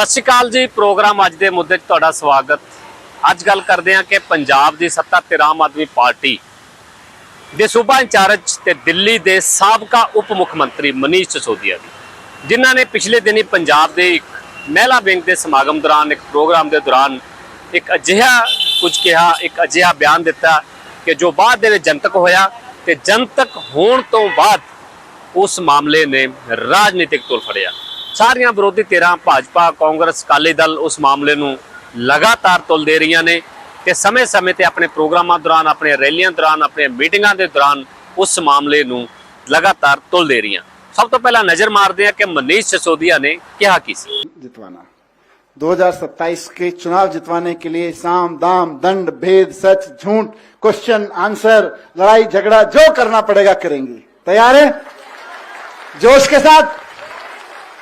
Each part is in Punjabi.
ਸਤਿ ਸ਼੍ਰੀ ਅਕਾਲ ਜੀ, ਪ੍ਰੋਗਰਾਮ ਅੱਜ ਦੇ ਮੁੱਦੇ 'ਚ ਤੁਹਾਡਾ ਸਵਾਗਤ। ਅੱਜ ਗੱਲ ਕਰਦੇ ਹਾਂ ਕਿ ਪੰਜਾਬ ਦੀ ਸੱਤਾ ਤੇ ਆਮ ਆਦਮੀ ਪਾਰਟੀ ਦੇ ਸੂਬਾ ਇੰਚਾਰਜ ਤੇ ਦਿੱਲੀ ਦੇ ਸਾਬਕਾ ਉਪ ਮੁੱਖ ਮੰਤਰੀ ਮਨੀਸ਼ ਸਿਸੋਦੀਆ ਦੀ ਜਿਨ੍ਹਾਂ ਨੇ ਪਿਛਲੇ ਦਿਨੀ ਪੰਜਾਬ ਦੇ ਇੱਕ ਮਹਿਲਾ ਬੈਂਕ ਦੇ ਸਮਾਗਮ ਦੌਰਾਨ, ਇੱਕ ਪ੍ਰੋਗਰਾਮ ਦੇ ਦੌਰਾਨ ਇੱਕ ਅਜਿਹਾ ਕੁਝ ਕਿਹਾ, ਇੱਕ ਅਜਿਹਾ ਬਿਆਨ ਦਿੱਤਾ ਕਿ ਜੋ ਬਾਅਦ ਦੇ ਵਿੱਚ ਜਨਤਕ ਹੋਇਆ ਤੇ ਜਨਤਕ ਹੋਣ ਤੋਂ ਬਾਅਦ ਉਸ ਮਾਮਲੇ ਨੇ ਰਾਜਨੀਤਿਕ ਤੁਲ ਫੜਿਆ। ਸਾਰੀਆਂ ਵਿਰੋਧੀ ਧਿਰਾਂ ਭਾਜਪਾ ਕਾਂਗਰਸ ਅਕਾਲੀ ਦਲ ਉਸ ਮਾਮਲੇ ਨੂੰ ਲਗਾਤਾਰ ਤੁਲ ਦੇ ਰਹੀਆਂ ਨੇ ਤੇ ਸਮੇਂ-ਸਮੇਂ ਤੇ ਆਪਣੇ ਪ੍ਰੋਗਰਾਮਾਂ ਦੌਰਾਨ ਆਪਣੇ ਰੈਲੀਆਂ ਦੌਰਾਨ ਆਪਣੇ ਮੀਟਿੰਗਾਂ ਦੇ ਦੌਰਾਨ ਉਸ ਮਾਮਲੇ ਨੂੰ ਲਗਾਤਾਰ ਤੁਲ ਦੇ ਰਹੀਆਂ ਸਭ ਤੋਂ ਪਹਿਲਾਂ ਨਜ਼ਰ ਮਾਰਦੇ ਹਾਂ ਕਿ ਮਨੀਸ਼ ਸਿਸੋਦੀਆ ਨੇ ਕਿਹਾ ਕੀ ਸੀ जितवाना 2027 के चुनाव जितवाने के लिए साम दाम दंड भेद सच झूठ क्वेश्चन आंसर लड़ाई झगड़ा जो करना पड़ेगा करेंगे तैयार है जोश के साथ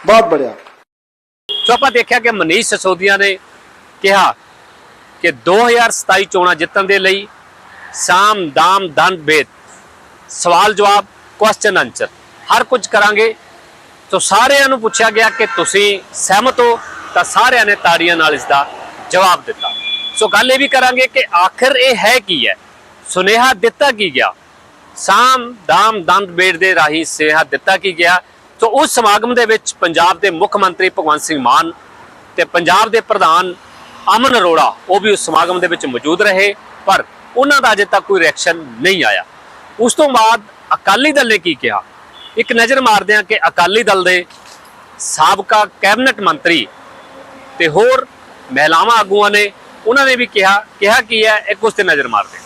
ਬਹੁਤ ਬੜਿਆ। ਸੋ ਆਪਾਂ ਦੇਖਿਆ ਕਿ ਮਨੀਸ਼ ਸਸੋਦੀਆ ਨੇ ਕਿਹਾ ਕਿ 2027 ਚੋਣਾਂ ਜਿੱਤਣ ਦੇ ਲਈ ਸਾਮ ਦਾਮ ਦੰਦ ਬੇਦ ਸਵਾਲ ਜਵਾਬ ਕੁਐਸਚਨ ਆਨਸਰ ਹਰ ਕੁਝ ਕਰਾਂਗੇ। ਤੋਂ ਸਾਰਿਆਂ ਨੂੰ ਪੁੱਛਿਆ ਗਿਆ ਕਿ ਤੁਸੀਂ ਸਹਿਮਤ ਹੋ, ਤਾਂ ਸਾਰਿਆਂ ਨੇ ਤਾੜੀਆਂ ਨਾਲ ਇਸ ਦਾ ਜਵਾਬ ਦਿੱਤਾ। ਸੋ ਗੱਲ ਇਹ ਵੀ ਕਰਾਂਗੇ ਕਿ ਆਖਿਰ ਇਹ ਹੈ ਕੀ ਹੈ? ਸੁਨੇਹਾ ਦਿੱਤਾ ਕੀ ਗਿਆ? ਸਾਮ ਦਾਮ ਦੰਦ ਬੇਦ ਦੇ ਰਾਹੀਂ ਸੁਨੇਹਾ ਦਿੱਤਾ ਕੀ ਗਿਆ? ਸੋ ਉਸ ਸਮਾਗਮ ਦੇ ਵਿੱਚ ਪੰਜਾਬ ਦੇ ਮੁੱਖ ਮੰਤਰੀ ਭਗਵੰਤ ਸਿੰਘ ਮਾਨ ਤੇ ਪੰਜਾਬ ਦੇ ਪ੍ਰਧਾਨ ਅਮਨ ਅਰੋੜਾ, ਉਹ ਵੀ ਉਸ ਸਮਾਗਮ ਦੇ ਵਿੱਚ ਮੌਜੂਦ ਰਹੇ, ਪਰ ਉਹਨਾਂ ਦਾ ਅਜੇ ਤੱਕ ਕੋਈ ਰਿਐਕਸ਼ਨ ਨਹੀਂ ਆਇਆ। ਉਸ ਤੋਂ ਬਾਅਦ ਅਕਾਲੀ ਦਲ ਨੇ ਕੀ ਕਿਹਾ? ਇੱਕ ਨਜ਼ਰ ਮਾਰਦੇ ਹਾਂ ਕਿ ਅਕਾਲੀ ਦਲ ਦੇ ਸਾਬਕਾ ਕੈਬਨਿਟ ਮੰਤਰੀ ਤੇ ਹੋਰ ਮਹਿਲਾਵਾਂ ਆਗੂਆਂ ਨੇ ਉਹਨਾਂ ਨੇ ਵੀ ਕਿਹਾ ਕਿਹਾ ਕੀ ਹੈ, ਇੱਕ ਉਸ ਤੇ ਨਜ਼ਰ ਮਾਰਦੇ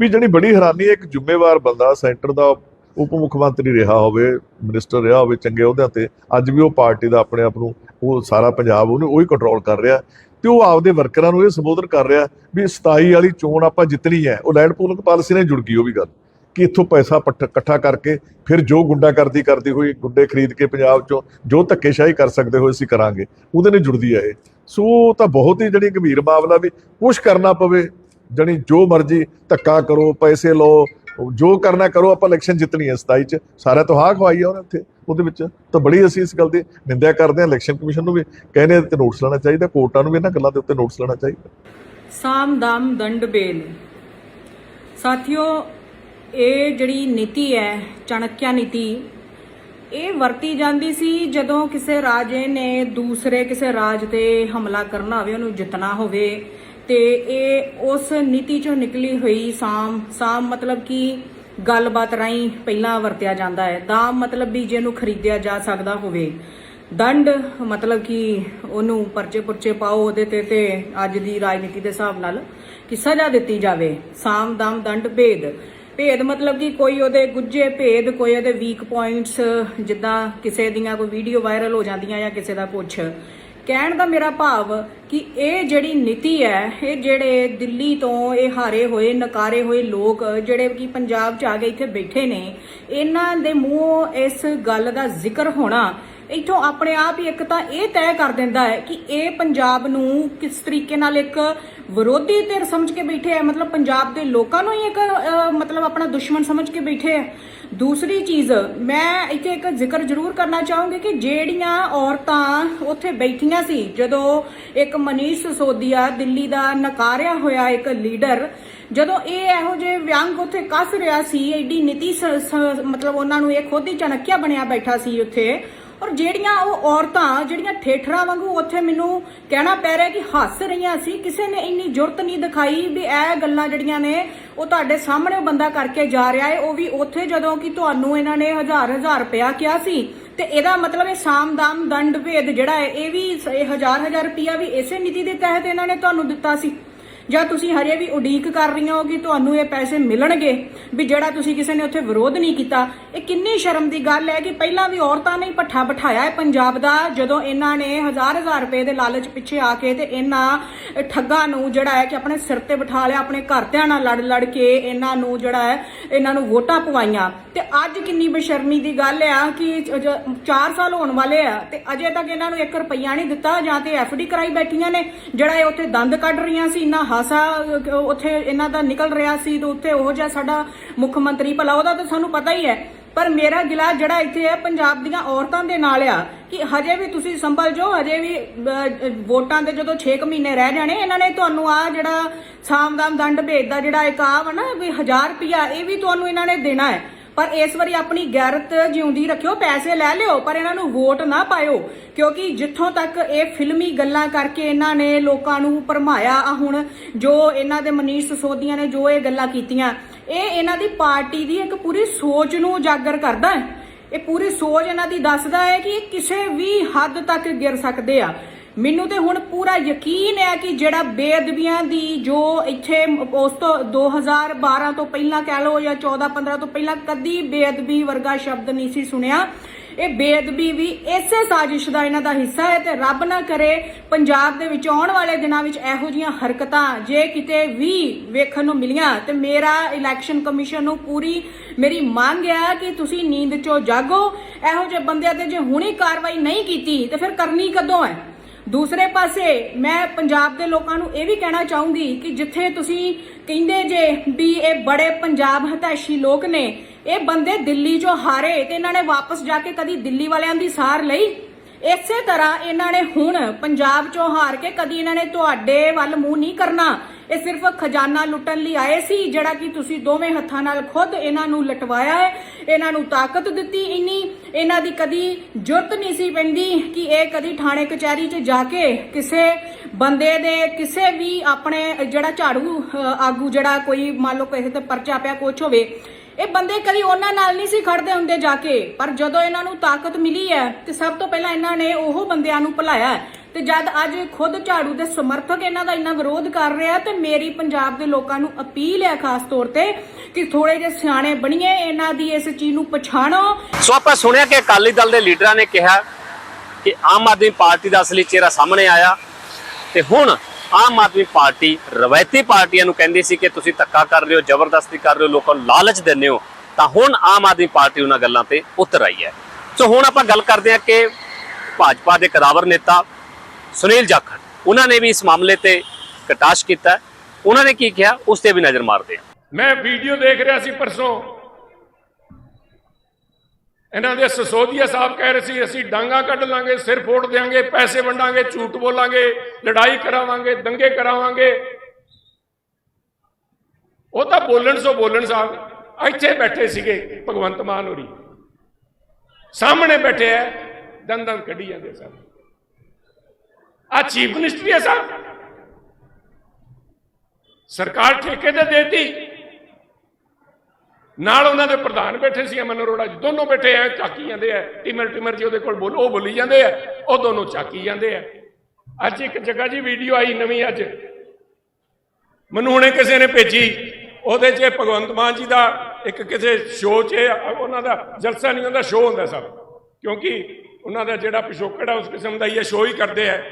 ਵੀ ਜਿਹੜੀ ਬੜੀ ਹੈਰਾਨੀ ਹੈ, ਇੱਕ ਜ਼ਿੰਮੇਵਾਰ ਬੰਦਾ ਸੈਂਟਰ ਦਾ ਉਪ ਮੁੱਖ ਮੰਤਰੀ ਰਿਹਾ ਹੋਵੇ ਮਿਨਿਸਟਰ ਰਿਹਾ ਹੋਵੇ ਚੰਗੇ ਅਹੁਦਿਆਂ ਤੇ, ਅੱਜ ਵੀ ਉਹ ਪਾਰਟੀ ਦਾ ਆਪਣੇ ਆਪ ਨੂੰ, ਉਹ ਸਾਰਾ ਪੰਜਾਬ ਉਹਨੂੰ ਉਹੀ ਕੰਟਰੋਲ ਕਰ ਰਿਹਾ। ਤੇ ਉਹ ਆਪਦੇ ਵਰਕਰਾਂ ਨੂੰ ਇਹ ਸੰਬੋਧਨ ਕਰ ਰਿਹਾ ਵੀ 27 ਵਾਲੀ ਚੋਣ ਆਪਾਂ ਜਿੱਤਣੀ ਹੈ। ਉਹ ਲੈਂਡ ਪੂਲਿੰਗ ਪਾਲਿਸੀ ਨਾਲ ਜੁੜ ਗਈ ਉਹ ਵੀ ਗੱਲ। ਕਿ ਇੱਥੋਂ ਪੈਸਾ ਪੱਠ- ਇਕੱਠਾ ਕਰਕੇ ਫਿਰ ਜੋ ਗੁੰਡਾਗਰਦੀ ਕਰਦੀ ਹੋਈ, ਗੁੰਡੇ ਖਰੀਦ ਕੇ ਪੰਜਾਬ ਚੋਂ ਜੋ ਧੱਕੇਸ਼ਾਹੀ ਕਰ ਸਕਦੇ ਹੋਏ ਅਸੀਂ ਕਰਾਂਗੇ, ਉਹਦੇ ਨਾਲ ਜੁੜਦੀ ਹੈ ਇਹ। ਸੋ ਤਾਂ ਬਹੁਤ ਹੀ ਜਿਹੜੀ ਗੰਭੀਰ ਮਾਮਲਾ ਵੀ ਕੁਛ ਕਰਨਾ ਪਵੇ, ਜਣੀ ਜੋ ਮਰਜ਼ੀ ਧੱਕਾ ਕਰੋ, ਪੈਸੇ ਲਓ ਜੋ ਕਰਨਾ ਕਰੋ, ਆਪਾਂ ਇਲੈਕਸ਼ਨ ਜਿੱਤਣੀ ਹੈ 27 ਚ। ਸਾਰਿਆਂ ਤੋਂ ਹਾਂ ਖਵਾਈ ਆ ਉਹਨੇ ਉੱਥੇ, ਉਹਦੇ ਵਿੱਚ। ਤਾਂ ਬੜੀ ਅਸੀਂ ਇਸ ਗੱਲ ਦੀ। ਨਿੰਦਿਆ ਕਰਦੇ ਹਾਂ ਇਲੈਕਸ਼ਨ ਕਮਿਸ਼ਨ ਨੂੰ ਵੀ। ਕਹਿੰਦੇ ਤੇ ਨੋਟਿਸ ਲੈਣਾ ਚਾਹੀਦਾ, ਕੋਰਟਾਂ ਨੂੰ ਵੀ ਇਹਨਾਂ ਗੱਲਾਂ ਦੇ ਉੱਤੇ ਨੋਟਿਸ ਲੈਣਾ ਚਾਹੀਦਾ। ਸਾਮ ਦਾਮ ਦੰਡ ਬੇਲ ਸਾਥੀਓ, ਇਹ ਜਿਹੜੀ ਨੀਤੀ ਹੈ, ਚਾਣਕਿਆ ਨੀਤੀ, ਇਹ ਵਰਤੀ ਜਾਂਦੀ ਸੀ ਜਦੋਂ ਕਿਸੇ ਰਾਜੇ ਨੇ ਦੂਸਰੇ ਕਿਸੇ ਰਾਜ ਤੇ ਹਮਲਾ ਕਰਨਾ ਹੋਵੇ, ਉਹਨੂੰ ਜਿੱਤਣਾ ਹੋਵੇ। ਤੇ ਇਹ ਉਸ ਨੀਤੀ ਚੋਂ ਨਿਕਲੀ ਹੋਈ ਸਾਮ ਸਾਮ ਮਤਲਬ ਕਿ ਗੱਲਬਾਤ ਰਾਹੀਂ ਪਹਿਲਾਂ ਵਰਤਿਆ ਜਾਂਦਾ ਹੈ। ਦਾਮ ਮਤਲਬ ਵੀ ਜਿਹਨੂੰ ਖਰੀਦਿਆ ਜਾ ਸਕਦਾ ਹੋਵੇ। ਦੰਡ ਮਤਲਬ ਕਿ ਉਹਨੂੰ ਪਰਚੇ ਪੁਰਚੇ ਪਾਓ ਉਹਦੇ ਤੇ ਤੇ ਅੱਜ ਦੀ ਰਾਜਨੀਤੀ ਦੇ ਹਿਸਾਬ ਨਾਲ ਕਿ ਸਜ਼ਾ ਦਿੱਤੀ ਜਾਵੇ। ਸਾਮ, ਦਾਮ, ਦੰਡ, ਭੇਦ। ਭੇਦ ਮਤਲਬ ਕਿ ਕੋਈ ਉਹਦੇ ਗੁੱਜੇ ਭੇਦ, ਕੋਈ ਉਹਦੇ ਵੀਕ ਪੁਆਇੰਟਸ ਜਿੱਦਾਂ ਕਿਸੇ ਦੀਆਂ ਕੋਈ ਵੀਡੀਓ ਵਾਇਰਲ ਹੋ ਜਾਂਦੀਆਂ ਜਾਂ ਕਿਸੇ ਦਾ ਕੁਝ ਕਹਿਣ ਦਾ ਮੇਰਾ ਭਾਵ ਕਿ ਇਹ ਜਿਹੜੀ ਨੀਤੀ ਹੈ, ਇਹ ਜਿਹੜੇ ਦਿੱਲੀ ਤੋਂ ਇਹ ਹਾਰੇ ਹੋਏ, ਨਕਾਰੇ ਹੋਏ ਲੋਕ ਜਿਹੜੇ ਕਿ ਪੰਜਾਬ 'ਚ ਆ ਕੇ ਇੱਥੇ ਬੈਠੇ ਨੇ, ਇਹਨਾਂ ਦੇ ਮੂੰਹੋਂ ਇਸ ਗੱਲ ਦਾ ਜ਼ਿਕਰ ਹੋਣਾ, ਇਥੋਂ ਆਪਣੇ ਆਪ ਹੀ ਇੱਕ ਤਾਂ ਇਹ ਤੈਅ ਕਰ ਦਿੰਦਾ ਹੈ ਕਿ ਇਹ ਪੰਜਾਬ ਨੂੰ ਕਿਸ ਤਰੀਕੇ ਨਾਲ ਇੱਕ ਵਿਰੋਧੀ ਧਿਰ ਸਮਝ ਕੇ ਬੈਠੇ ਹੈ ਮਤਲਬ ਪੰਜਾਬ ਦੇ ਲੋਕਾਂ ਨੂੰ ਹੀ ਇੱਕ ਮਤਲਬ ਆਪਣਾ ਦੁਸ਼ਮਣ ਸਮਝ ਕੇ ਬੈਠੇ ਹੈ ਦੂਸਰੀ ਚੀਜ਼, ਮੈਂ ਇੱਥੇ ਇੱਕ ਜ਼ਿਕਰ ਜ਼ਰੂਰ ਕਰਨਾ ਚਾਹੂੰਗੀ ਕਿ ਜਿਹੜੀਆਂ ਔਰਤਾਂ ਉੱਥੇ ਬੈਠੀਆਂ ਸੀ, ਜਦੋਂ ਇੱਕ ਮਨੀਸ਼ ਸਿਸੋਦੀਆ ਦਿੱਲੀ ਦਾ ਨਕਾਰਿਆ ਹੋਇਆ ਇੱਕ ਲੀਡਰ, ਜਦੋਂ ਇਹ ਇਹੋ ਜਿਹੇ ਵਿਅੰਗ ਉੱਥੇ ਕੱਸ ਰਿਹਾ ਸੀ ਐਡੀ ਨੀਤੀ ਸ- ਮਤਲਬ ਉਹਨਾਂ ਨੂੰ ਇਹ ਖੁਦ ਹੀ ਚਣਕਿਆ ਬਣਿਆ ਬੈਠਾ ਸੀ ਉੱਥੇ ਔਰ ਜਿਹੜੀਆਂ ਉਹ ਔਰਤਾਂ, ਜਿਹੜੀਆਂ ਠੇਠਰਾਂ ਵਾਂਗੂ ਉੱਥੇ ਮੈਨੂੰ ਕਹਿਣਾ ਪੈ ਰਿਹਾ ਕਿ ਹੱਸ ਰਹੀਆਂ ਸੀ, ਕਿਸੇ ਨੇ ਇੰਨੀ ਜੁਰਤ ਨਹੀਂ ਦਿਖਾਈ ਵੀ ਇਹ ਗੱਲਾਂ ਜਿਹੜੀਆਂ ਨੇ ਉਹ ਤੁਹਾਡੇ ਸਾਹਮਣੇ ਬੰਦਾ ਕਰਕੇ ਜਾ ਰਿਹਾ ਹੈ, ਉਹ ਵੀ ਉੱਥੇ ਜਦੋਂ ਕਿ ਤੁਹਾਨੂੰ ਇਹਨਾਂ ਨੇ ਹਜ਼ਾਰ ਹਜ਼ਾਰ ਰੁਪਇਆ ਕਿਹਾ ਸੀ। ਤੇ ਇਹਦਾ ਮਤਲਬ ਇਹ ਸਾਮਦਾਮ ਦੰਡ ਭੇਦ ਜਿਹੜਾ ਹੈ, ਇਹ ਵੀ ਇਹ ਹਜ਼ਾਰ ਹਜ਼ਾਰ ਰੁਪਇਆ ਵੀ ਇਸੇ ਨੀਤੀ ਦੇ ਤਹਿਤ ਇਹਨਾਂ ਨੇ ਤੁਹਾਨੂੰ ਦਿੱਤਾ ਸੀ। ਜਾਂ ਤੁਸੀਂ ਹਰੇ ਵੀ ਉਡੀਕ ਕਰ ਰਹੀਆਂ ਹੋ ਕਿ ਤੁਹਾਨੂੰ ਇਹ ਪੈਸੇ ਮਿਲਣਗੇ, ਵੀ ਜਿਹੜਾ ਤੁਸੀਂ ਕਿਸੇ ਨੇ ਉੱਥੇ ਵਿਰੋਧ ਨਹੀਂ ਕੀਤਾ, ਇਹ ਕਿੰਨੀ ਸ਼ਰਮ ਦੀ ਗੱਲ ਹੈ ਕਿ ਪਹਿਲਾਂ ਵੀ ਔਰਤਾਂ ਨੇ ਹੀ ਪੱਠਾ ਬਿਠਾਇਆ ਹੈ ਪੰਜਾਬ ਦਾ, ਜਦੋਂ ਇਹਨਾਂ ਨੇ ਹਜ਼ਾਰ ਹਜ਼ਾਰ ਰੁਪਏ ਦੇ ਲਾਲਚ ਪਿੱਛੇ ਆ ਕੇ ਤੇ ਇਹਨਾਂ ਠੱਗਾਂ ਨੂੰ ਜਿਹੜਾ ਹੈ ਕਿ ਆਪਣੇ ਸਿਰ ਤੇ ਬਿਠਾ ਲਿਆ, ਆਪਣੇ ਘਰਦਿਆਂ ਨਾਲ ਲੜ ਲੜ ਕੇ ਇਹਨਾਂ ਨੂੰ ਜਿਹੜਾ ਹੈ, ਇਹਨਾਂ ਨੂੰ ਵੋਟਾਂ ਪਵਾਈਆਂ। ਤੇ ਅੱਜ ਕਿੰਨੀ ਬੇਸ਼ਰਮੀ ਦੀ ਗੱਲ ਆ ਕਿ 4 ਸਾਲ ਹੋਣ ਵਾਲੇ ਆ ਤੇ ਅਜੇ ਤੱਕ ਇਹਨਾਂ ਨੂੰ 1 ਰੁਪਈਆ ਨਹੀਂ ਦਿੱਤਾ ਜਾਂ ਤੇ ਐਫਡੀ ਕਰਾਈ ਬੈਠੀਆਂ ਨੇ, ਜਿਹੜਾ ਇਹ ਉੱਥੇ ਦੰਦ ਕੱਢ ਰਹੀਆਂ ਸੀ, ਇੰਨਾ ਹਾਸਾ ਉੱਥੇ ਇਹਨਾਂ ਦਾ ਨਿਕਲ ਰਿਹਾ ਸੀ ਤੇ ਉੱਥੇ ਉਹ ਜਿਹਾ ਸਾਡਾ ਮੁੱਖ ਮੰਤਰੀ ਭਲਾ, ਉਹਦਾ ਤਾਂ ਸਾਨੂੰ ਪਤਾ ਹੀ ਹੈ। ਪਰ ਮੇਰਾ ਗਿਲਾ ਜਿਹੜਾ ਇੱਥੇ ਹੈ, ਪੰਜਾਬ ਦੀਆਂ ਔਰਤਾਂ ਦੇ ਨਾਲ ਆ, ਕਿ ਹਜੇ ਵੀ ਤੁਸੀਂ ਸੰਭਲ ਜੋ ਹਜੇ ਵੀ ਵੋਟਾਂ ਦੇ ਜਦੋਂ 6 ਮਹੀਨੇ ਰਹਿ ਜਾਣੇ, ਇਹਨਾਂ ਨੇ ਤੁਹਾਨੂੰ ਆ ਜਿਹੜਾ ਸਾਮਦਾਮ ਦੰਡ ਭੇਦ ਦਾ ਜਿਹੜਾ ਇੱਕ ਆ ਵਾ ਨਾ ਵੀ 1000 ਰੁਪਿਆ ਇਹ ਵੀ ਤੁਹਾਨੂੰ ਇਹਨਾਂ ਨੇ ਦੇਣਾ ਹੈ। ਪਰ ਇਸ ਵਾਰੀ ਆਪਣੀ ਗੈਰਤ ਜਿਉਂਦੀ ਰੱਖਿਓ, ਪੈਸੇ ਲੈ ਲਿਓ, ਪਰ ਇਹਨਾਂ ਨੂੰ ਵੋਟ ਨਾ ਪਾਇਓ, ਕਿਉਂਕਿ ਜਿੱਥੋਂ ਤੱਕ ਇਹ ਫਿਲਮੀ ਗੱਲਾਂ ਕਰਕੇ ਇਹਨਾਂ ਨੇ ਲੋਕਾਂ ਨੂੰ ਭਰਮਾਇਆ, ਆ ਹੁਣ ਜੋ ਇਹਨਾਂ ਦੇ ਮਨੀਸ਼ ਸੋਧੀਆਂ ਨੇ ਜੋ ਇਹ ਗੱਲਾਂ ਕੀਤੀਆਂ, ਇਹ ਇਹਨਾਂ ਦੀ ਪਾਰਟੀ ਦੀ ਇੱਕ ਪੂਰੀ ਸੋਚ ਨੂੰ ਉਜਾਗਰ ਕਰਦਾ ਹੈ। ਇਹ ਪੂਰੀ ਸੋਚ ਇਹਨਾਂ ਦੀ ਦੱਸਦਾ ਹੈ ਕਿ ਇਹ ਕਿਸੇ ਵੀ ਹੱਦ ਤੱਕ ਗਿਰ ਸਕਦੇ ਆ। ਮੈਨੂੰ ਤੇ ਹੁਣ ਪੂਰਾ ਯਕੀਨ ਹੈ ਕਿ ਜਿਹੜਾ ਬੇਅਦਬੀਆਂ ਦੀ ਜੋ ਇੱਥੇ ਉਸ ਤੋਂ 2012 ਤੋਂ ਪਹਿਲਾਂ ਕਹਿ ਲਓ ਜਾਂ 14 15 ਤੋਂ ਪਹਿਲਾਂ ਕਦੀ ਬੇਅਦਬੀ ਵਰਗਾ ਸ਼ਬਦ ਨਹੀਂ ਸੀ ਸੁਣਿਆ। ਇਹ ਬੇਅਦਬੀ ਵੀ ਇਸੇ ਸਾਜ਼ਿਸ਼ ਦਾ ਇਹਨਾਂ ਦਾ ਹਿੱਸਾ ਹੈ ਤੇ ਰੱਬ ਨਾ ਕਰੇ ਪੰਜਾਬ ਦੇ ਵਿੱਚ ਆਉਣ ਵਾਲੇ ਦਿਨਾਂ ਵਿੱਚ ਇਹੋ ਜੀਆਂ ਹਰਕਤਾਂ ਜੇ ਕਿਤੇ ਵੀ ਵੇਖਣ ਨੂੰ ਮਿਲੀਆਂ, ਤੇ ਮੇਰਾ ਇਲੈਕਸ਼ਨ ਕਮਿਸ਼ਨ ਨੂੰ ਪੂਰੀ ਮੇਰੀ ਮੰਗ ਹੈ ਕਿ ਤੁਸੀਂ ਨੀਂਦ ਚੋਂ ਜਾਗੋ। ਇਹੋ ਜਿਹੇ ਬੰਦਿਆਂ ਤੇ ਜੇ ਹੁਣੀ ਕਾਰਵਾਈ ਨਹੀਂ ਕੀਤੀ, ਤੇ ਫਿਰ ਕਰਨੀ ਕਦੋਂ ਹੈ? ਦੂਸਰੇ ਪਾਸੇ ਮੈਂ ਪੰਜਾਬ ਦੇ ਲੋਕਾਂ ਨੂੰ ਇਹ ਵੀ ਕਹਿਣਾ ਚਾਹੂੰਗੀ ਕਿ ਜਿੱਥੇ ਤੁਸੀਂ ਕਹਿੰਦੇ ਜੇ ਵੀ ਇਹ ਬੜੇ ਪੰਜਾਬ ਹਤੈਸ਼ੀ ਲੋਕ ਨੇ, ਇਹ ਬੰਦੇ ਦਿੱਲੀ ਚੋਂ ਹਾਰੇ ਤੇ ਇਹਨਾਂ ਨੇ ਵਾਪਸ ਜਾ ਕੇ ਕਦੀ ਦਿੱਲੀ ਵਾਲਿਆਂ ਦੀ ਸਾਰ ਲਈ? ਇਸੇ ਤਰ੍ਹਾਂ ਇਹਨਾਂ ਨੇ ਹੁਣ ਪੰਜਾਬ ਚੋਂ ਹਾਰ ਕੇ ਕਦੀ ਇਹਨਾਂ ਨੇ ਤੁਹਾਡੇ ਵੱਲ ਮੂੰਹ ਨਹੀਂ ਕਰਨਾ। ਇਹ ਸਿਰਫ ਖਜ਼ਾਨਾ ਲੁੱਟਣ ਲਈ ਆਏ ਸੀ, ਜਿਹੜਾ ਕਿ ਤੁਸੀਂ ਦੋਵੇਂ ਹੱਥਾਂ ਨਾਲ ਖੁਦ ਇਹਨਾਂ ਨੂੰ ਲਟਵਾਇਆ ਹੈ। ਇਹਨਾਂ ਨੂੰ ਤਾਕਤ ਦਿੱਤੀ ਇੰਨੀ, ਇਹਨਾਂ ਦੀ ਕਦੀ ਜੁਰਤ ਨਹੀਂ ਸੀ ਪੈਂਦੀ ਕਿ ਇਹ ਕਦੀ ਥਾਣੇ ਕਚਹਿਰੀ 'ਚ ਜਾ ਕੇ ਕਿਸੇ ਬੰਦੇ ਦੇ ਕਿਸੇ ਵੀ ਆਪਣੇ ਜਿਹੜਾ ਝਾੜੂ ਆਗੂ ਜਿਹੜਾ ਕੋਈ ਮੰਨ ਲਓ ਕਿਸੇ ਤੇ ਪਰਚਾ ਪਿਆ ਕੁਛ ਹੋਵੇ ਇਹ ਬੰਦੇ ਕਦੀ ਉਹਨਾਂ ਨਾਲ ਨਹੀਂ ਸੀ ਖੜਦੇ ਹੁੰਦੇ ਜਾ ਕੇ। ਪਰ ਜਦੋਂ ਇਹਨਾਂ ਨੂੰ ਤਾਕਤ ਮਿਲੀ ਹੈ, ਤੇ ਸਭ ਤੋਂ ਪਹਿਲਾਂ ਇਹਨਾਂ ਨੇ ਉਹ ਬੰਦਿਆਂ ਨੂੰ ਭੁਲਾਇਆ ਤੇ ਜਦ ਅੱਜ ਖੁਦ ਝਾੜੂ ਦੇ ਸਮਰਥਕ ਇਹਨਾਂ ਦਾ ਇੰਨਾ ਵਿਰੋਧ ਕਰ ਰਿਹਾ ਤੇ ਮੇਰੀ ਪੰਜਾਬ ਦੇ ਲੋਕਾਂ ਨੂੰ ਅਪੀਲ ਹੈ ਖਾਸ ਤੌਰ ਤੇ ਕਿ ਥੋੜੇ ਜਿਹੇ ਸਿਆਣੇ ਬਣੀਏ, ਇਹਨਾਂ ਦੀ ਇਸ ਚੀਜ਼ ਨੂੰ ਪਛਾਣੋ। ਸੋ ਆਪਾਂ ਸੁਣਿਆ ਕਿ ਅਕਾਲੀ ਦਲ ਦੇ ਲੀਡਰਾਂ ਨੇ ਕਿਹਾ ਕਿ ਆਮ ਆਦਮੀ ਪਾਰਟੀ ਦਾ ਅਸਲੀ ਚਿਹਰਾ ਸਾਹਮਣੇ ਆਇਆ। ਤੇ ਹੁਣ ਆਮ ਆਦਮੀ ਪਾਰਟੀ ਰਵਾਇਤੀ ਪਾਰਟੀਆਂ ਨੂੰ ਕਹਿੰਦੀ ਸੀ ਕਿ ਤੁਸੀਂ ਧੱਕਾ ਕਰ ਰਹੇ ਹੋ, ਜ਼ਬਰਦਸਤੀ ਕਰ ਰਹੇ ਹੋ, ਲੋਕਾਂ ਨੂੰ ਲਾਲਚ ਦਿੰਦੇ ਹੋ, ਤਾਂ ਹੁਣ ਆਮ ਆਦਮੀ ਪਾਰਟੀ ਉਹਨਾਂ ਗੱਲਾਂ ਤੇ ਉਤਰ ਆਈ ਹੈ। ਸੋ ਹੁਣ ਆਪਾਂ ਗੱਲ ਕਰਦੇ ਹਾਂ ਕਿ ਭਾਜਪਾ ਦੇ ਕਦਾਵਰ ਨੇਤਾ ਸੁਨੀਲ ਜਾਖੜ, ਉਹਨਾਂ ਨੇ ਵੀ ਇਸ ਮਾਮਲੇ ਤੇ ਕਟਾਸ਼ ਕੀਤਾ ਉਹਨਾਂ ਨੇ ਕੀ ਕਿਹਾ, ਉਸ ਤੇ ਵੀ ਨਜ਼ਰ ਮਾਰਦੇ ਹਾਂ। ਮੈਂ ਵੀਡੀਓ ਦੇਖ ਰਿਹਾ ਸੀ ਪਰਸੋਂ। ਇਹਨਾਂ ਦੇ ਸਸੋਦੀਆ ਸਾਹਿਬ ਕਹਿ ਰਹੇ ਸੀ, ਅਸੀਂ ਡਾਂਗਾ ਕੱਢ ਲਾਂਗੇ, ਸਿਰ ਫੋੜ ਦੇਾਂਗੇ ਪੈਸੇ ਵੰਡਾਂਗੇ, ਝੂਠ ਬੋਲਾਂਗੇ, ਲੜਾਈ ਕਰਾਵਾਂਗੇ, ਦੰਗੇ ਕਰਾਵਾਂਗੇ। ਉਹ ਤਾਂ ਬੋਲਣ ਸੋ ਬੋਲਣ ਸਾਹਿਬ, ਇੱਥੇ ਬੈਠੇ ਸੀਗੇ ਭਗਵੰਤ ਮਾਨ ਹੋਰੀ। ਸਾਹਮਣੇ ਬੈਠੇ ਐ ਦੰਦਾਂ ਕੱਢੀ ਜਾਂਦੇ ਸਨ। ਆ ਚੀਫ ਮਿਨਿਸਟਰੀ ਹੈ ਸਾਹਿਬ। ਸਰਕਾਰ ਠੇਕੇ ਤੇ ਦੇਤੀ। ਨਾਲ ਉਹਨਾਂ ਦੇ ਪ੍ਰਧਾਨ ਬੈਠੇ ਸੀ, ਅਮਨ ਅਰੋੜਾ ਜੀ। ਦੋਨੋਂ ਬੈਠੇ ਐ, ਚਾਕੀ ਜਾਂਦੇ ਐ। ਟਿਮਰ ਟਿਮਰ ਜੀ ਉਹਦੇ ਕੋਲ ਬੋਲ, ਉਹ ਬੋਲੀ ਜਾਂਦੇ ਐ। ਉਹ ਦੋਨੋਂ ਚਾਕੀ ਜਾਂਦੇ ਐ। ਅੱਜ ਇੱਕ ਜਗ੍ਹਾ ਜੀ ਵੀਡੀਓ ਆਈ ਨਵੀਂ ਅੱਜ। ਮੈਨੂੰ ਹੁਣੇ ਕਿਸੇ ਨੇ ਭੇਜੀ। ਉਹਦੇ 'ਚ ਭਗਵੰਤ ਮਾਨ ਜੀ ਦਾ ਇੱਕ ਕਿਸੇ ਸ਼ੋਅ 'ਚ ਉਹਨਾਂ ਦਾ ਜਲਸਾ ਨਹੀਂ ਹੁੰਦਾ ਸ਼ੋਅ ਹੁੰਦਾ ਸਭ। ਕਿਉਂਕਿ ਉਹਨਾਂ ਦਾ ਜਿਹੜਾ ਪਿਛੋਕੜ ਹੈ ਉਸ ਕਿਸਮ ਦਾ ਹੀ ਇਹ ਸ਼ੋਅ ਹੀ ਕਰਦੇ ਆ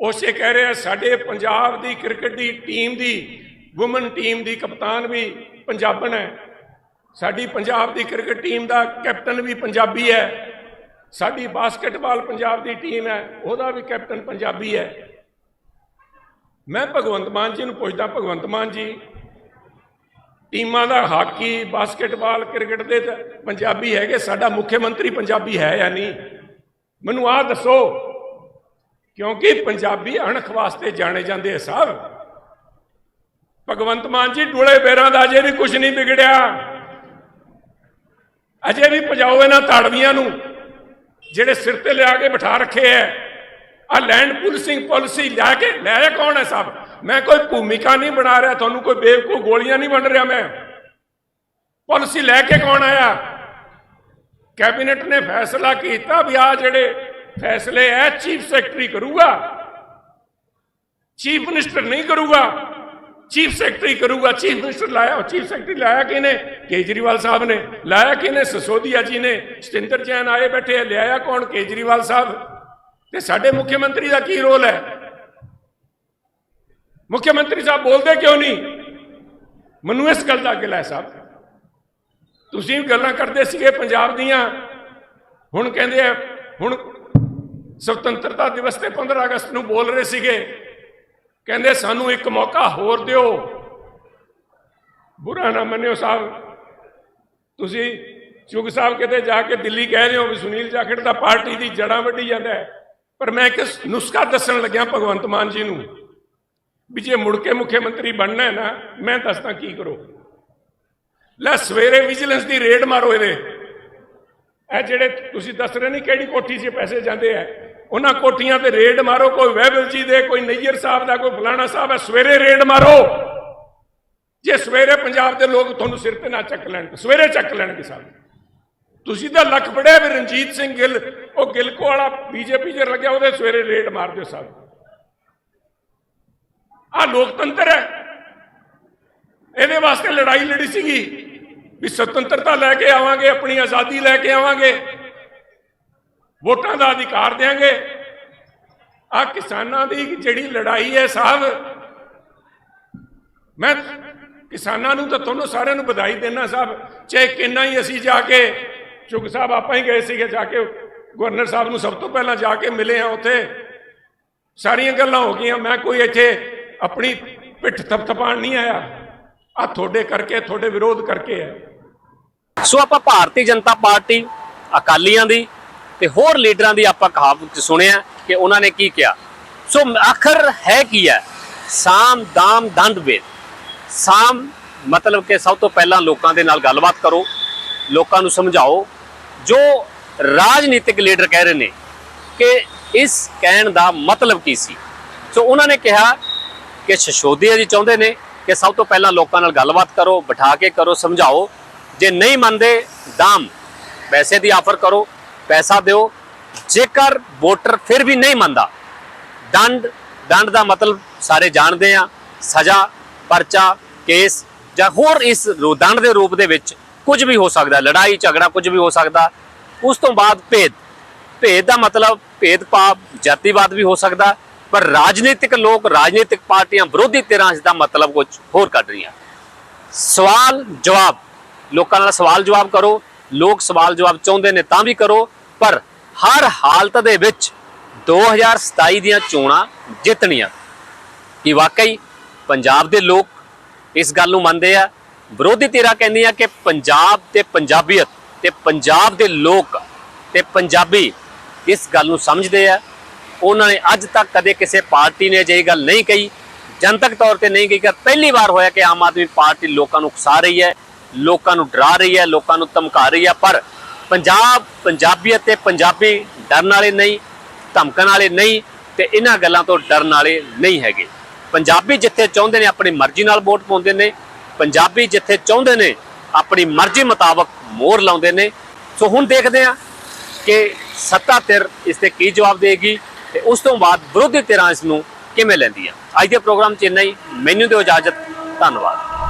ਉਸੇ ਕਹਿ ਰਿਹਾ, ਸਾਡੇ ਪੰਜਾਬ ਦੀ ਕ੍ਰਿਕਟ ਦੀ ਟੀਮ ਦੀ ਔਮਨ ਟੀਮ ਦੀ ਕਪਤਾਨ ਵੀ ਪੰਜਾਬਣ ਹੈ ਸਾਡੀ ਪੰਜਾਬ ਦੀ ਕ੍ਰਿਕਟ ਟੀਮ ਦਾ ਕੈਪਟਨ ਵੀ ਪੰਜਾਬੀ ਹੈ। ਸਾਡੀ ਬਾਸਕਟਬਾਲ ਪੰਜਾਬ ਦੀ ਟੀਮ ਹੈ, ਉਹਦਾ ਵੀ ਕੈਪਟਨ ਪੰਜਾਬੀ ਹੈ। ਮੈਂ ਭਗਵੰਤ ਮਾਨ ਜੀ ਨੂੰ ਪੁੱਛਦਾ, ਭਗਵੰਤ ਮਾਨ ਜੀ, ਟੀਮਾਂ ਦਾ ਹਾਕੀ, ਬਾਸਕਟਬਾਲ, ਕ੍ਰਿਕਟ ਦੇ ਤਾਂ ਪੰਜਾਬੀ ਹੈਗੇ, ਸਾਡਾ ਮੁੱਖ ਮੰਤਰੀ ਪੰਜਾਬੀ ਹੈ ਜਾਂ ਨਹੀਂ? ਮੈਨੂੰ ਆਹ ਦੱਸੋ, ਕਿਉਂਕਿ ਪੰਜਾਬੀ ਅਣਖ ਵਾਸਤੇ ਜਾਣੇ ਜਾਂਦੇ ਆ ਸਾਹਿਬ ਭਗਵੰਤ ਮਾਨ ਜੀ, ਡੋਲੇ ਬੇਰਾਂ ਦਾ ਅਜੇ ਵੀ ਕੁਝ ਨਹੀਂ ਵਿਗੜਿਆ। ਅਜੇ ਵੀ ਪਜਾਓ ਇਹਨਾਂ ਤਾੜਵੀਆਂ ਨੂੰ, ਜਿਹੜੇ ਸਿਰ ਤੇ ਲਿਆ ਕੇ ਬਿਠਾ ਰੱਖੇ ਐ। ਆ ਲੈਂਡ ਪੁਲਿਸਿੰਗ ਪਾਲਿਸੀ ਲੈ ਕੇ ਲੈ ਕੌਣ ਹੈ ਸਭ? ਮੈਂ ਕੋਈ ਭੂਮਿਕਾ ਨਹੀਂ ਬਣਾ ਰਿਹਾ, ਤੁਹਾਨੂੰ ਕੋਈ ਬੇਵਕੂਫ ਗੋਲੀਆਂ ਨਹੀਂ ਵੰਡ ਰਿਹਾ ਮੈਂ। ਪਾਲਿਸੀ ਲੈ ਕੇ ਕੌਣ ਆਇਆ? ਕੈਬਨਿਟ ਨੇ ਫੈਸਲਾ ਕੀਤਾ ਵੀ ਆ ਜਿਹੜੇ ਫੈਸਲੇ ਐ ਚੀਫ ਸੈਕਟਰੀ ਕਰੂਗਾ ਚੀਫ ਮਿਨਿਸਟਰ ਨਹੀਂ ਕਰੂਗਾ। ਚੀਫ ਸੈਕਟਰੀ ਕਰੂਗਾ, ਚੀਫ ਮਿਨਿਸਟਰ ਲਾਇਆ ਚੀਫ ਸੈਕਟਰੀ ਲਾਇਆ ਕਿਨੇ ਕੇਜਰੀਵਾਲ ਸਾਹਿਬ ਨੇ। ਲਾਇਆ ਕਿਨੇ ਸਸੋਦੀਆ ਜੀ ਨੇ। ਸਤਿੰਦਰ ਜੈਨ ਆਏ ਬੈਠੇ ਲਿਆਇਆ ਕੌਣ? ਕੇਜਰੀਵਾਲ ਸਾਹਿਬ। ਤੇ ਸਾਡੇ ਮੁੱਖ ਮੰਤਰੀ ਦਾ ਕੀ ਰੋਲ ਹੈ? ਮੁੱਖ ਮੰਤਰੀ ਸਾਹਿਬ ਬੋਲਦੇ ਕਿਉਂ ਨਹੀਂ? ਮੈਨੂੰ ਇਸ ਗੱਲ ਦਾ ਗਿਲਾ ਹੈ ਸਾਹਿਬ। ਤੁਸੀਂ ਗੱਲਾਂ ਕਰਦੇ ਸੀਗੇ ਪੰਜਾਬ ਦੀਆਂ। ਹੁਣ ਕਹਿੰਦੇ ਆ, ਹੁਣ ਸੁਤੰਤਰਤਾ ਦਿਵਸ ਤੇ 15 ਅਗਸਤ ਨੂੰ ਬੋਲ ਰਹੇ ਸੀਗੇ। ਕਹਿੰਦੇ, ਸਾਨੂੰ ਇੱਕ ਮੌਕਾ ਹੋਰ ਦਿਓ। ਬੁਰਾ ਨਾ ਮੰਨਿਓ ਸਾਹਿਬ। ਤੁਸੀਂ ਚੁਗ ਸਾਹਿਬ ਕਿਤੇ ਜਾ ਕੇ ਦਿੱਲੀ ਕਹਿ ਰਹੇ ਹੋ ਵੀ ਸੁਨੀਲ ਜਾਖੜ ਦਾ ਪਾਰਟੀ ਦੀ ਜੜਾਂ ਵੱਢੀ ਜਾਂਦਾ ਹੈ। ਪਰ ਮੈਂ ਇੱਕ ਨੁਸਖਾ ਦੱਸਣ ਲੱਗਿਆ ਭਗਵੰਤ ਮਾਨ ਜੀ ਨੂੰ ਵੀ ਜੇ ਮੁੜ ਕੇ ਮੁੱਖ ਮੰਤਰੀ ਬਣਨਾ ਹੈ ਨਾ, ਮੈਂ ਦੱਸਦਾ ਕੀ ਕਰੋ। ਲੈ, ਸਵੇਰੇ ਵਿਜੀਲੈਂਸ ਦੀ ਰੇਡ ਮਾਰੋ ਇਹਦੇ। ਇਹ ਜਿਹੜੇ ਤੁਸੀਂ ਦੱਸ ਰਹੇ ਨਹੀਂ ਕਿਹੜੀ ਕੋਠੀ 'ਚ ਪੈਸੇ ਜਾਂਦੇ ਆ ਉਹਨਾਂ ਕੋਠੀਆਂ ਤੇ ਰੇਡ ਮਾਰੋ, ਕੋਈ ਵਹਿਬਲ ਜੀ ਦੇ, ਕੋਈ ਨਈਅਰ ਸਾਹਿਬ ਦਾ, ਕੋਈ ਫਲਾਣਾ ਸਾਹਿਬ ਹੈ, ਸਵੇਰੇ ਰੇਡ ਮਾਰੋ। ਜੇ ਸਵੇਰੇ ਪੰਜਾਬ ਦੇ ਲੋਕ ਤੁਹਾਨੂੰ ਸਿਰ ਤੇ ਨਾ ਚੱਕ ਲੈਣ ਸਵੇਰੇ ਚੱਕ ਲੈਣਗੇ ਸਾਹਿਬ ਤੁਸੀਂ ਤਾਂ ਲੱਖ ਪੜਿਆ ਵੀ ਰਣਜੀਤ ਸਿੰਘ ਗਿੱਲ, ਉਹ ਗਿਲਕੋ ਵਾਲਾ ਬੀਜੇਪੀ 'ਚ ਲੱਗਿਆ, ਉਹਦੇ ਸਵੇਰੇ ਰੇਡ ਮਾਰ ਦਿਓ ਸਾਹਿਬ ਆ ਲੋਕਤੰਤਰ ਹੈ। ਇਹਦੇ ਵਾਸਤੇ ਲੜਾਈ ਲੜੀ ਸੀਗੀ, ਵੀ ਸੁਤੰਤਰਤਾ ਲੈ ਕੇ ਆਵਾਂਗੇ, ਆਪਣੀ ਆਜ਼ਾਦੀ ਲੈ ਕੇ ਆਵਾਂਗੇ। ਵੋਟਾਂ ਦਾ ਅਧਿਕਾਰ ਦੇਾਂਗੇ ਆ ਕਿਸਾਨਾਂ ਦੀ ਜਿਹੜੀ ਲੜਾਈ ਹੈ ਸਾਹਿਬ, ਮੈਂ ਕਿਸਾਨਾਂ ਨੂੰ ਤਾਂ ਤੁਹਾਨੂੰ ਸਾਰਿਆਂ ਨੂੰ ਵਧਾਈ ਦੇਣਾ ਸਾਹਿਬ, ਚਾਹੇ ਕਿੰਨਾ ਹੀ ਅਸੀਂ ਜਾ ਕੇ ਚੁਗ ਸਾਹਿਬ ਆਪਾਂ ਹੀ ਗਏ ਸੀਗੇ, ਜਾ ਕੇ ਗਵਰਨਰ ਸਾਹਿਬ ਨੂੰ ਸਭ ਤੋਂ ਪਹਿਲਾਂ ਜਾ ਕੇ ਮਿਲੇ ਆ ਉੱਥੇ। ਸਾਰੀਆਂ ਗੱਲਾਂ ਹੋ ਗਈਆਂ, ਮੈਂ ਕੋਈ ਇੱਥੇ ਆਪਣੀ ਪਿੱਠ ਥਪਥਪਾਣ ਨਹੀਂ ਆਇਆ। ਆ ਤੁਹਾਡੇ ਕਰਕੇ, ਤੁਹਾਡੇ ਵਿਰੋਧ ਕਰਕੇ ਹੈ। ਸੋ ਆਪਾਂ ਭਾਰਤੀ ਜਨਤਾ ਪਾਰਟੀ ਅਕਾਲੀਆਂ ਦੀ ਤੇ ਹੋਰ ਲੀਡਰਾਂ ਦੀ ਆਪਾਂ ਕਹਾਵਤ ਸੁਣਿਆ ਕਿ ਉਹਨਾਂ ਨੇ ਕੀ ਕਿਹਾ? ਸੋ ਆਖਰ ਹੈ ਕੀ ਹੈ? ਸਾਮ ਦਾਮ ਦੰਦ ਭੇਦ ਸਾਮ ਮਤਲਬ ਕਿ ਸਭ ਤੋਂ ਪਹਿਲਾਂ ਲੋਕਾਂ ਦੇ ਨਾਲ ਗੱਲਬਾਤ ਕਰੋ, ਲੋਕਾਂ ਨੂੰ ਸਮਝਾਓ। ਜੋ ਰਾਜਨੀਤਿਕ ਲੀਡਰ ਕਹਿ ਰਹੇ ਨੇ ਕਿ ਇਸ ਕਹਿਣ ਦਾ ਮਤਲਬ ਕੀ ਸੀ? ਸੋ ਉਹਨਾਂ ਨੇ ਕਿਹਾ ਕਿ ਸ਼ਸ਼ੋਦੀਆ ਜੀ ਚਾਹੁੰਦੇ ਨੇ ਕਿ ਸਭ ਤੋਂ ਪਹਿਲਾਂ ਲੋਕਾਂ ਨਾਲ ਗੱਲਬਾਤ ਕਰੋ, ਬਿਠਾ ਕੇ ਕਰੋ, ਸਮਝਾਓ। ਜੇ ਨਹੀਂ ਮੰਨਦੇ, ਦਾਮ। ਪੈਸੇ ਦੀ ਆਫਰ ਕਰੋ। ਪੈਸਾ ਦਿਓ। ਜੇਕਰ ਵੋਟਰ ਫਿਰ ਵੀ ਨਹੀਂ ਮੰਨਦਾ, ਦੰਡ ਦੰਡ ਦਾ ਮਤਲਬ ਸਾਰੇ ਜਾਣਦੇ ਆ, ਸਜ਼ਾ, ਪਰਚਾ, ਕੇਸ ਜਾਂ ਹੋਰ ਇਸ ਦੰਡ ਦੇ ਰੂਪ ਦੇ ਵਿੱਚ ਕੁਝ ਵੀ ਹੋ ਸਕਦਾ, ਲੜਾਈ, ਝਗੜਾ ਕੁਝ ਵੀ ਹੋ ਸਕਦਾ, ਉਸ ਤੋਂ ਬਾਅਦ ਭੇਦ। ਭੇਦ ਦਾ ਮਤਲਬ ਭੇਦਭਾਵ ਜਾਤੀਵਾਦ ਵੀ ਹੋ ਸਕਦਾ, ਪਰ ਰਾਜਨੀਤਿਕ ਲੋਕ, ਰਾਜਨੀਤਿਕ ਪਾਰਟੀਆਂ ਵਿਰੋਧੀ ਧਿਰਾਂ ਇਸ ਦਾ ਮਤਲਬ ਕੁਝ ਹੋਰ ਕੱਢ ਰਹੀਆਂ। ਸਵਾਲ ਜਵਾਬ ਲੋਕਾਂ ਨਾਲ ਸਵਾਲ ਜਵਾਬ ਕਰੋ। ਲੋਕ ਸਵਾਲ ਜਵਾਬ ਚਾਹੁੰਦੇ ਨੇ ਤਾਂ ਵੀ ਕਰੋ। ਪਰ ਹਰ ਹਾਲਤ ਦੇ ਵਿੱਚ 2027 ਦੀਆਂ ਚੋਣਾਂ ਜਿੱਤਣੀਆਂ। ਕਿ ਵਾਕਈ ਪੰਜਾਬ ਦੇ ਲੋਕ ਇਸ ਗੱਲ ਨੂੰ ਮੰਨਦੇ ਆ? ਵਿਰੋਧੀ ਧਿਰਾਂ ਕਹਿੰਦੀਆਂ ਕਿ ਪੰਜਾਬ ਤੇ ਪੰਜਾਬੀਅਤ ਤੇ ਪੰਜਾਬ ਦੇ ਲੋਕ ਤੇ ਪੰਜਾਬੀ ਇਸ ਗੱਲ ਨੂੰ ਸਮਝਦੇ ਆ। ਉਹਨਾਂ ਨੇ ਅੱਜ ਤੱਕ ਕਦੇ ਕਿਸੇ ਪਾਰਟੀ ਨੇ ਅਜਿਹੀ ਗੱਲ ਨਹੀਂ ਕਹੀ। ਜਨਤਕ ਤੌਰ ਤੇ ਨਹੀਂ ਕਹੀ ਕਿ ਪਹਿਲੀ ਵਾਰ ਹੋਇਆ ਕਿ ਆਮ ਆਦਮੀ ਪਾਰਟੀ ਲੋਕਾਂ ਨੂੰ ਉਕਸਾ ਰਹੀ ਹੈ, ਲੋਕਾਂ ਨੂੰ ਡਰਾ ਰਹੀ ਹੈ, ਲੋਕਾਂ ਨੂੰ ਧਮਕਾ ਰਹੀ ਹੈ। ਪਰ ਪੰਜਾਬ ਪੰਜਾਬੀਅਤ ਅਤੇ ਪੰਜਾਬੀ ਡਰਨ ਵਾਲੇ ਨਹੀਂ, ਧਮਕਣ ਵਾਲੇ ਨਹੀਂ ਤੇ ਇਹਨਾਂ ਗੱਲਾਂ ਤੋਂ ਡਰਨ ਵਾਲੇ ਨਹੀਂ ਹੈਗੇ। ਪੰਜਾਬੀ ਜਿੱਥੇ ਚਾਹੁੰਦੇ ਨੇ ਆਪਣੀ ਮਰਜ਼ੀ ਨਾਲ ਵੋਟ ਪਾਉਂਦੇ ਨੇ, ਪੰਜਾਬੀ ਜਿੱਥੇ ਚਾਹੁੰਦੇ ਨੇ ਆਪਣੀ ਮਰਜ਼ੀ ਮੁਤਾਬਕ ਮੋਹਰ ਲਾਉਂਦੇ ਨੇ। ਸੋ ਹੁਣ ਦੇਖਦੇ ਹਾਂ ਕਿ ਸੱਤਾ ਧਿਰ ਇਸ ਤੇ ਕੀ ਜਵਾਬ ਦੇਗੀ ਤੇ ਉਸ ਤੋਂ ਬਾਅਦ ਵਿਰੋਧੀ ਧਿਰਾਂ ਇਸ ਨੂੰ ਕਿਵੇਂ ਲੈਂਦੀਆਂ ਅੱਜ ਦੇ ਪ੍ਰੋਗਰਾਮ ਚ ਇੰਨਾ ਹੀ। ਮੈਨੂੰ ਦਿਓ ਇਜਾਜ਼ਤ। ਧੰਨਵਾਦ।